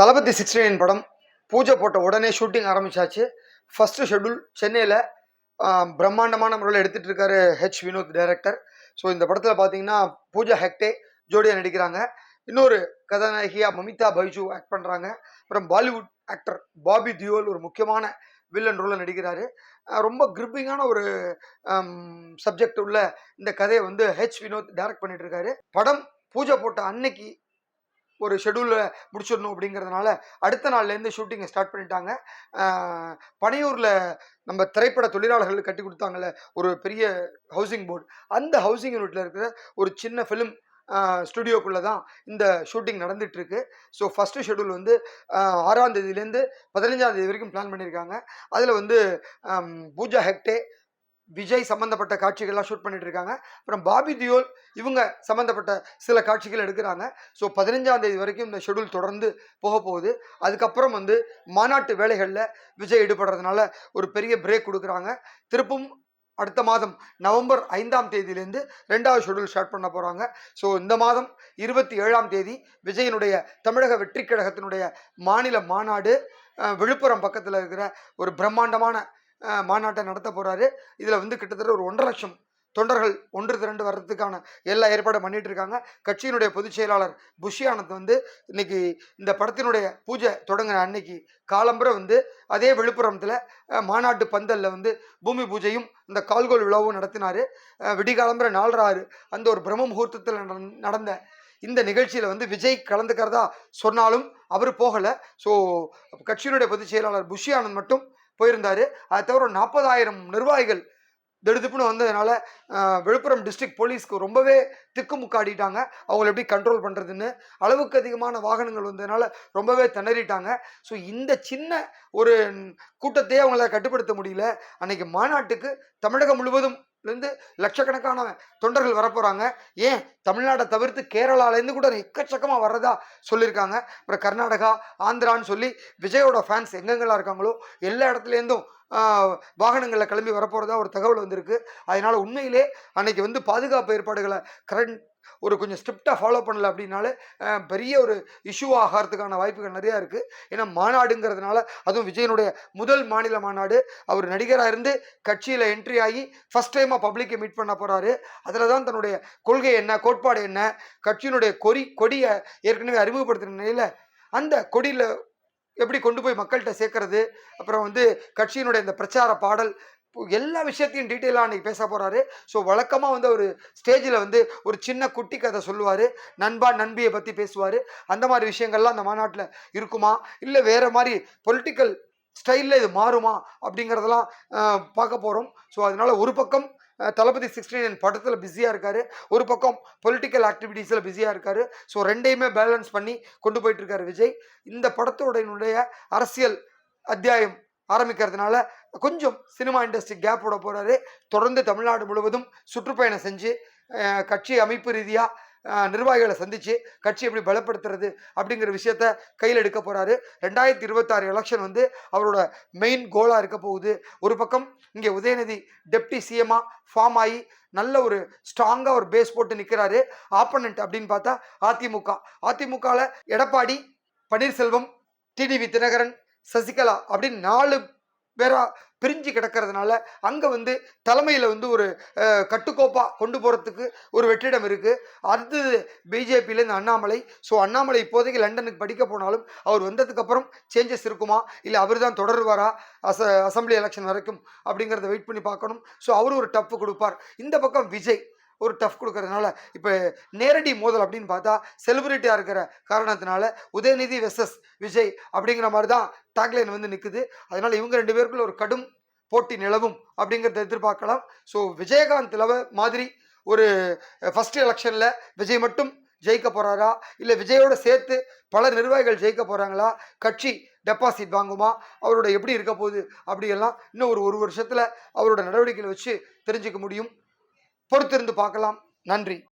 தளபதி sixty nine படம் பூஜை போட்ட உடனே ஷூட்டிங் ஆரம்பிச்சாச்சு. ஃபஸ்ட்டு ஷெட்யூல் சென்னையில் பிரம்மாண்டமான முறையில் எடுத்துகிட்டு இருக்காரு ஹெச் வினோத் டைரக்டர் ஸோ இந்த படத்தில் பார்த்தீங்கன்னா பூஜா ஹெக்டே ஜோடியாக நடிக்கிறாங்க. இன்னொரு கதாநாயகியா மமிதா பைஜு ஆக்ட் பண்ணுறாங்க அப்புறம் பாலிவுட் ஆக்டர் பாபி தியோல் ஒரு முக்கியமான வில்லன் ரோலில் நடிக்கிறாரு. ரொம்ப கிரிப்பிங்கான ஒரு சப்ஜெக்ட் உள்ள இந்த கதையை வந்து ஹெச் வினோத் டைரக்ட் பண்ணிட்டு இருக்காரு. படம் பூஜை போட்ட அன்னைக்கு ஒரு ஷெடியூலில் முடிச்சிடணும் அப்படிங்கிறதுனால அடுத்த நாள்லேருந்து ஷூட்டிங்கை ஸ்டார்ட் பண்ணிட்டாங்க. பனையூரில் நம்ம திரைப்பட தொழிலாளர்கள் கட்டி கொடுத்தாங்கல்ல ஒரு பெரிய ஹவுசிங் போர்டு அந்த ஹவுசிங் யூனிட்டில் இருக்கிற ஒரு சின்ன ஃபிலிம் ஸ்டுடியோக்குள்ளே தான் இந்த ஷூட்டிங் நடந்துகிட்ருக்கு ஸோ ஃபஸ்ட்டு ஷெடியூல் வந்து ஆறாம் தேதியிலேருந்து பதினஞ்சாம் தேதி வரைக்கும் பிளான் பண்ணியிருக்காங்க. அதில் வந்து பூஜா ஹெக்டே விஜய் சம்மந்தப்பட்ட காட்சிகள்லாம் ஷூட் பண்ணிட்டு இருக்காங்க அப்புறம் பாபி தியோல் இவங்க சம்மந்தப்பட்ட சில காட்சிகள் எடுக்கிறாங்க. ஸோ பதினஞ்சாம் தேதி வரைக்கும் இந்த ஷெடியூல் தொடர்ந்து போக போகுது. அதுக்கப்புறம் வந்து மாநாட்டு வேலைகளில் விஜய் ஈடுபடுறதுனால ஒரு பெரிய பிரேக் கொடுக்குறாங்க. திருப்பும் அடுத்த மாதம் நவம்பர் ஐந்தாம் தேதியிலேருந்து ரெண்டாவது ஷெடியூல் ஸ்டார்ட் பண்ண போகிறாங்க ஸோ இந்த மாதம் இருபத்தி ஏழாம் தேதி விஜயனுடைய தமிழக வெற்றி கழகத்தினுடைய மாநில மாநாடு விழுப்புரம் பக்கத்தில் இருக்கிற ஒரு பிரம்மாண்டமான மாநாட்டை நடத்த போகிறாரு இதில் வந்து கிட்டத்தட்ட ஒரு ஒன்றரை லட்சம் தொண்டர்கள் ஒன்று திரண்டு வர்றதுக்கான எல்லா ஏற்பாடும் பண்ணிட்டு இருக்காங்க. கட்சியினுடைய பொதுச் செயலாளர் புஷியானந்த் வந்து இன்னைக்கு இந்த படத்தினுடைய பூஜை தொடங்கின அன்னைக்கு காலம்புரை வந்து அதே விழுப்புரத்தில் மாநாட்டு பந்தலில் வந்து பூமி பூஜையும் இந்த கால்கோல் விழாவும் நடத்தினார். விடிகாலம்புரை நாலரை ஆறு அந்த ஒரு பிரம்ம முகூர்த்தத்தில் நடந்த இந்த நிகழ்ச்சியில் வந்து விஜய் கலந்துக்கிறதா சொன்னாலும் அவர் போகலை. ஸோ கட்சியினுடைய பொதுச் செயலாளர் புஷியானந்த் மட்டும் போயிருந்தார். அதை தவிர ஒரு நாற்பதாயிரம் நிர்வாகிகள் திடுதிப்புன்னு வந்ததுனால விழுப்புரம் டிஸ்ட்ரிக்ட் போலீஸ்க்கு ரொம்பவே திக்குமுக்காடிட்டாங்க. அவங்கள எப்படி கண்ட்ரோல் பண்ணுறதுன்னு அளவுக்கு அதிகமான வாகனங்கள் வந்ததுனால ரொம்பவே திணறிட்டாங்க. ஸோ இந்த சின்ன ஒரு கூட்டத்தையே அவங்களால கட்டுப்படுத்த முடியல. அன்னைக்கு மாநாட்டுக்கு தமிழகம் முழுவதும் இருந்து லட்சக்கணக்கான தொண்டர்கள் வரப்போகிறாங்க ஏன்? தமிழ்நாட்டை தவிர்த்து கேரளாலேருந்து கூட எக்கச்சக்கமாக வர்றதா சொல்லியிருக்காங்க. அப்புறம் கர்நாடகா ஆந்திரான்னு சொல்லி விஜயோட ஃபேன்ஸ் எங்கெங்கெல்லாம் இருக்காங்களோ எல்லா இடத்துலேருந்தும் வாகனங்களில் கிளம்பி வரப்போகிறதா ஒரு தகவல் வந்திருக்கு. அதனால் உண்மையிலே அன்னைக்கு வந்து பாதுகாப்பு ஏற்பாடுகளை கரண்ட் ஒரு கொஞ்சம் ஸ்கிரிப்டாக ஃபாலோ பண்ணல அப்படின்னாலே பெரிய ஒரு இஷ்யூ ஆகிறதுக்கான வாய்ப்புகள் நிறையா இருக்குது ஏன்னா மாநாடுங்கிறதுனால அதுவும் விஜயனுடைய முதல் மாநில மாநாடு அவர் நடிகராக இருந்து கட்சியில் என்ட்ரி ஆகி ஃபஸ்ட் டைமாக பப்ளிக்கை மீட் பண்ண போகிறாரு அதில் தான் தன்னுடைய கொள்கை என்ன கோட்பாடு என்ன கட்சியினுடைய கொடி கொடியை ஏற்கனவே அறிமுகப்படுத்தின நிலையில் அந்த கொடியில் எப்படி கொண்டு போய் மக்கள்கிட்ட சேர்க்கறது அப்புறம் வந்து கட்சியினுடைய இந்த பிரச்சார பாடல் எல்லா விஷயத்தையும் டீட்டெயிலாக அன்றைக்கி பேச போகிறாரு ஸோ வழக்கமாக வந்து அவர் ஸ்டேஜில் வந்து ஒரு சின்ன குட்டி கதை சொல்லுவார். நண்பா நண்பியை பற்றி பேசுவார். அந்த மாதிரி விஷயங்கள்லாம் அந்த மாநாட்டில் இருக்குமா? இல்லை வேறு மாதிரி பொலிட்டிக்கல் ஸ்டைலில் இது மாறுமா? அப்படிங்கிறதெல்லாம் பார்க்க போகிறோம் ஸோ அதனால் ஒரு பக்கம் தளபதி சிக்ஸ்டி நைன் படத்தில் பிஸியாக இருக்கார். ஒரு பக்கம் பொலிட்டிக்கல் ஆக்டிவிட்டீஸில் பிஸியாக இருக்கார். ஸோ ரெண்டையுமே பேலன்ஸ் பண்ணி கொண்டு போயிட்டுருக்காரு விஜய். இந்த படத்தோடைய அரசியல் அத்தியாயம் ஆரம்பிக்கிறதுனால கொஞ்சம் சினிமா இண்டஸ்ட்ரி கேப் விட போகிறாரு தொடர்ந்து தமிழ்நாடு முழுவதும் சுற்றுப்பயணம் செஞ்சு கட்சி அமைப்பு ரீதியாக நிர்வாகிகளை சந்தித்து கட்சி எப்படி பலப்படுத்துறது அப்படிங்கிற விஷயத்த கையில் எடுக்க போகிறாரு ரெண்டாயிரத்தி இருபத்தாறு எலெக்ஷன் வந்து அவரோட மெயின் கோலாக இருக்க போகுது. ஒரு பக்கம் இங்கே உதயநிதி டெப்டி சிஎம்மாக ஃபார்ம் ஆகி நல்ல ஒரு ஸ்ட்ராங்காக ஒரு பேஸ் போட்டு நிற்கிறாரு ஆப்பனண்ட் அப்படின்னு பார்த்தா அதிமுக. அதிமுகவில் எடப்பாடி பன்னீர்செல்வம் டிடிவி தினகரன் சசிகலா அப்படின்னு நாலு பேரா பிரிஞ்சு கிடக்கிறதுனால அங்கே வந்து தலைமையில் வந்து ஒரு கட்டுக்கோப்பாக கட்டுக்கோப்பா கொண்டு போகிறதுக்கு ஒரு வெற்றிடம் இருக்குது அடுத்தது பிஜேபியிலேருந்து அண்ணாமலை. ஸோ அண்ணாமலை இப்போதைக்கு லண்டனுக்கு படிக்க போனாலும் அவர் வந்ததுக்கப்புறம் சேஞ்சஸ் இருக்குமா? இல்லை அவர் தான் தொடருவாரா? அச அசம்பிளி எலெக்ஷன் வரைக்கும் அப்படிங்கிறத வெயிட் பண்ணி பார்க்கணும். ஸோ அவர் ஒரு டப்பு கொடுப்பார். இந்த பக்கம் விஜய். ஒரு டஃப் கொடுக்கறதுனால இப்போ நேரடி மோதல் அப்படின்னு பார்த்தா செலிபிரிட்டியாக இருக்கிற காரணத்தினால உதயநிதி வெசஸ் விஜய் அப்படிங்கிற மாதிரி தான் டாக்லைன் வந்து நிற்குது அதனால் இவங்க ரெண்டு பேருக்குள்ள ஒரு கடும் போட்டி நிலவும் அப்படிங்கிறத எதிர்பார்க்கலாம். ஸோ விஜயகாந்த் லவ மாதிரி ஒரு ஃபஸ்ட் எலெக்ஷனில் விஜய் மட்டும் ஜெயிக்க போகிறாரா இல்லை விஜயோட சேர்த்து பல நிர்வாகிகள் ஜெயிக்க போகிறாங்களா கட்சி டெபாசிட் வாங்குமா? அவரோட எப்படி இருக்க போகுது? அப்படியெல்லாம் இன்னும் ஒரு ஒரு வருஷத்தில் அவரோட நடவடிக்கைகளை வச்சு தெரிஞ்சுக்க முடியும். பொறுத்திருந்து பார்க்கலாம். நன்றி.